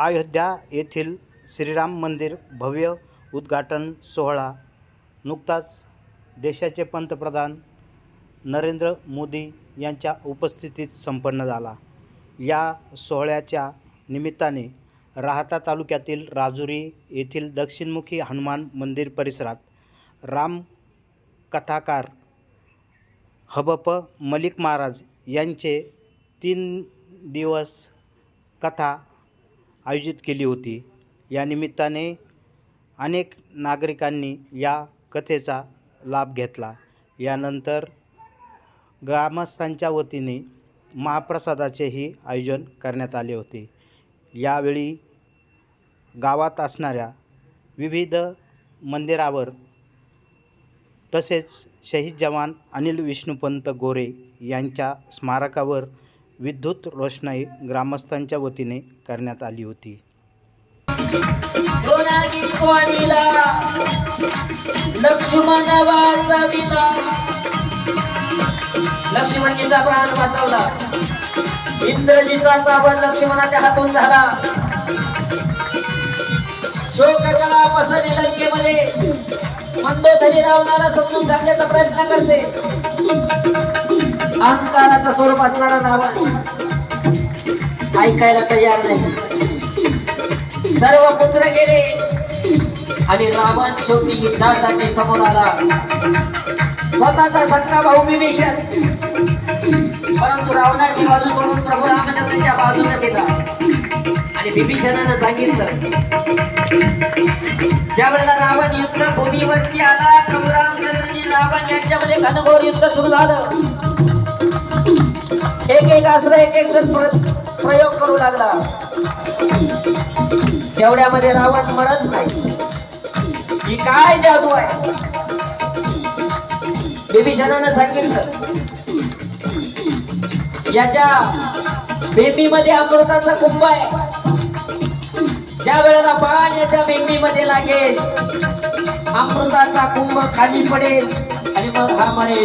अयोध्या येथील श्रीराम मंदिर भव्य उद्घाटन सोहळा. नुकताच देशाचे पंतप्रधान नरेंद्र मोदी यांच्या उपस्थितीत संपन्न झाला. या सोहळ्याच्या निमित्ताने राहता तालुक्यातील राजुरी येथील दक्षिणमुखी हनुमान मंदिर परिसरात राम कथाकार हबप मलिक महाराज यांचे तीन दिवस कथा आयोजित केली होती. या निमित्ताने अनेक नागरिकांनी या कथेचा लाभ घेतला. यानंतर ग्रामस्थांच्या वतीने महाप्रसादाचेही आयोजन करण्यात आले होते. यावेळी गावात असणाऱ्या विविध मंदिरावर तसेच शहीद जवान अनिल विष्णुपंत गोरे यांच्या स्मारकावर विद्युत रोषणाई ग्रामस्थांच्या वतीने करण्यात आली होती. लक्ष्मणजीचा प्राण वाचवला. इंद्रजीचा साबण लक्ष्मणाच्या हातून झाला. शोककला पसरली लंकेमध्ये. मंदोदरी रावणाला समजून सांगण्याचा प्रयत्न करते. अहंकाराचं स्वरूप असणारा रावण ऐकायला तयार नाही. सर्व पुत्र गेले आणि रावण शेवटी युद्धासाठी समोर आला. स्वतःचा सख्खा भाऊ विभीषण परंतु रावणाची बाजू सोडून प्रभू रामचंद्राच्या बाजूने गेला. आणि विभीषणानं सांगितलं ज्या वेळेला रावण युद्ध भूमीवरती आला प्रभू रामचंद्रजी रावण यांच्यामध्ये घनघोर युद्ध सुरू झालं. एक एक असं एक एक जण प्रयोग करू लागला. तेवढ्यामध्ये रावण म्हणत नाही. ही काय जादू आहे? विभीषणानं सांगितलं याच्या बेंबीमध्ये अमृताचा कुंभ आहे. ज्या वेळेला पाण्याच्या याच्या बेंबीमध्ये लागेल अमृताचा कुंभ खाली पडेल आणि मग हा म्हणेल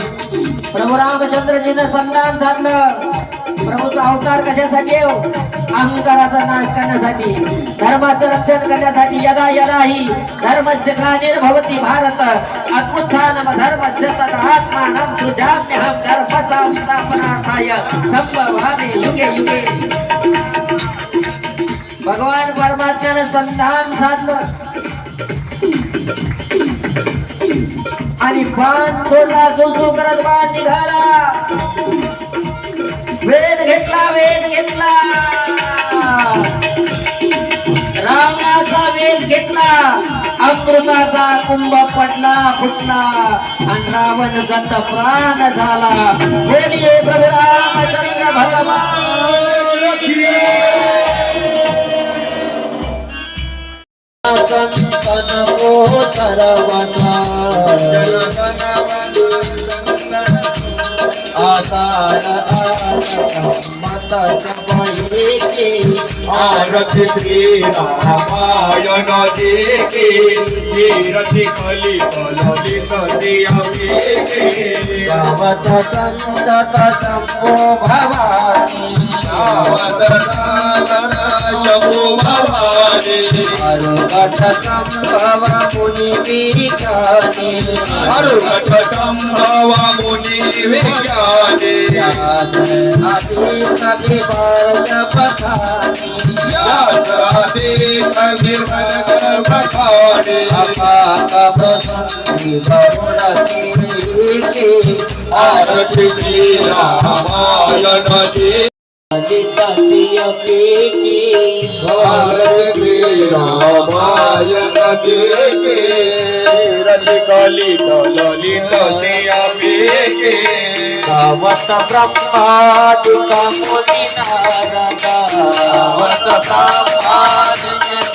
प्रभू रामचंद्रजीनं संधान झालं. प्रभूचा अवतार कशासाठी येऊ हो? अहंकाराचा नाश करण्यासाठी धर्माचं रक्षण करण्यासाठी यदा यदा ही धर्मस्य ग्लानिर्भवती भारत अत्युत्थानम धर्मस्य तदात्मानं सुजाम्यहं धर्मसां स्थापनार्थाय संभवामि युगे युगे। भगवान परमात्म्यानं संधान साधलं आणि बाण सोडला जो जो करत बाण निघाला. घेतला वेद घेतला. रावणाचा वेद घेतला. अमृताचा कुंभ पडला फुटला. आणि रावण गत प्राण झाला. माता सबाई रामायण देखे कीरति कलि कलित दियके गावत संतत शंभो भवानी शमु भवानी अरुगत संभव मुनि विज्ञानी संभव मुनि विज्ञानी आदि कवि वर्ग पठानी व्यासादि कवि वर्ग पठाणी अपाक प्रसन्नि बहुल की आरती श्री रामायण देखे अधिपतिय की भारती रामायण देखे रति कलित ललित दियाके गावत ब्रह्मादिक కవత బ్రహ్మాదిక ముని నారద. కవత బ్రహ్మాదిక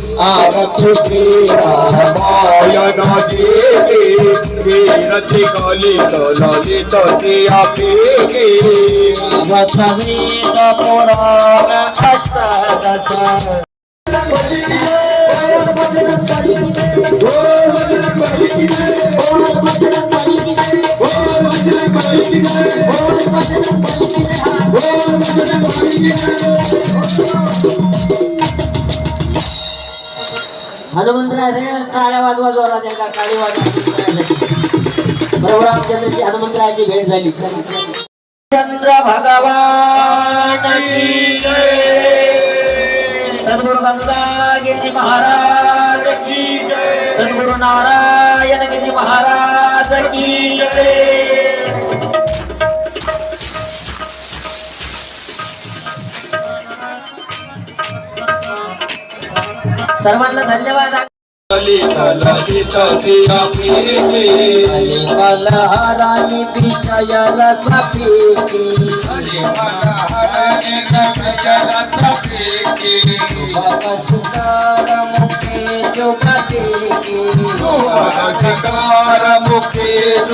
আর ছুটি রামায়ণ দেবে রচি গলিত ললিত দিয়া পেগে বসমিত পুরাণ অষ্টাদশ Oh, कलित टाळ्या वाजवा जोरा वाजवा प्रभू रामचंद्रची भेट झाली. चंद्र भगवान सद्गुरु गंगा महाराज की सद्गुरु नारायण गिरी महाराज की सर्वांना धन्यवाद. विषय सुंदर मुखे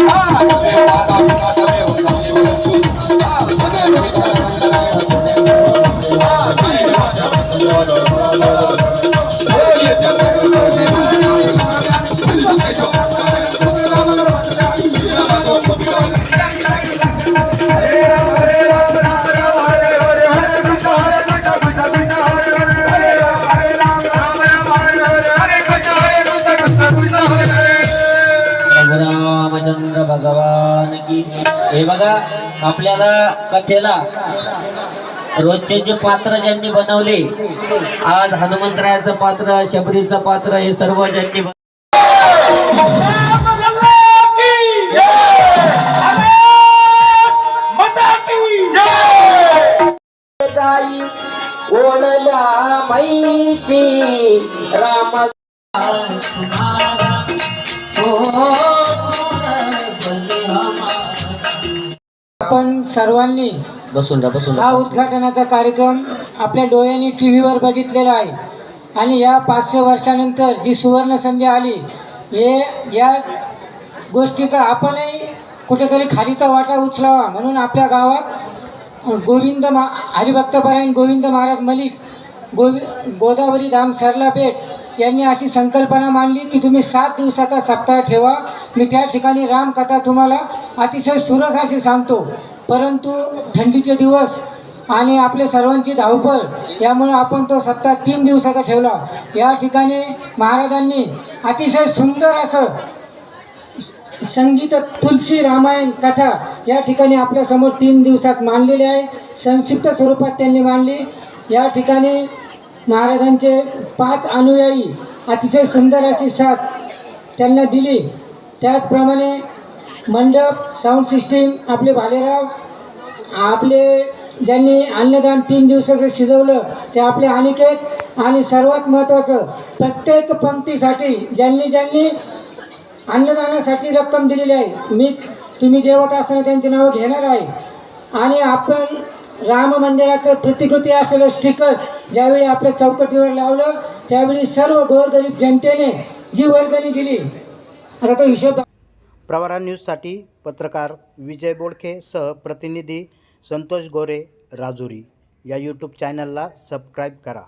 啊。हे बघा आपल्याला कथेला रोजचे जे पात्र ज्यांनी बनवले आज हनुमंतरायाचं पात्र शबरीचं पात्र हे सर्व ज्यांनी ओळला गाई मैशी राम आपण सर्वांनी बसून राहा बसून हा उद्घाटनाचा कार्यक्रम आपल्या डोळ्यांनी टी व्हीवर बघितलेला आहे. आणि या पाचशे वर्षानंतर जी सुवर्ण संधी आली. हे या गोष्टीचा आपणही कुठेतरी खालीचा वाटा उचलावा म्हणून आपल्या गावात गोविंद मा हरिभक्तपरायण गोविंद महाराज मलिक गोवि गोदावरी धाम सरला पेठ यांनी अशी संकल्पना मांडली की तुम्ही सात दिवसाचा सप्ताह ठेवा. मी त्या ठिकाणी रामकथा तुम्हाला अतिशय सुरस अशी सांगतो. परंतु थंडीचे दिवस आणि आपले सर्वांची धावपळ यामुळे आपण तो सप्ताह तीन दिवसाचा ठेवला. या ठिकाणी महाराजांनी अतिशय सुंदर असं संगीत तुलसी रामायण कथा या ठिकाणी आपल्यासमोर तीन दिवसात मांडलेली आहे. संक्षिप्त स्वरूपात त्यांनी मांडली. या ठिकाणी महाराजांचे पाच अनुयायी अतिशय सुंदर अशी साथ त्यांना दिली. त्याचप्रमाणे मंडप साऊंड सिस्टीम आपले भालेराव आपले ज्यांनी अन्नदान तीन दिवसाचं शिजवलं ते आपले अनिकेत आणि सर्वात महत्त्वाचं प्रत्येक पंक्तीसाठी ज्यांनी ज्यांनी अन्नदानासाठी रक्कम दिलेली आहे मी तुम्ही जेवत असताना त्यांची नावं घेणार आहे. आणि आपण राम मंदिराचं प्रतिकृती असलेलं स्टिकर्स ज्यावेळी आपल्या चौकटीवर लावलं त्यावेळी सर्व गोरगरीब जनतेने जी वर्गणी दिली. आता तो हिशोब प्रवारा न्यूजसाठी पत्रकार विजय बोडखे सह प्रतिनिधी संतोष गोरे राजुरी. या यूट्यूब चॅनलला सबस्क्राईब करा.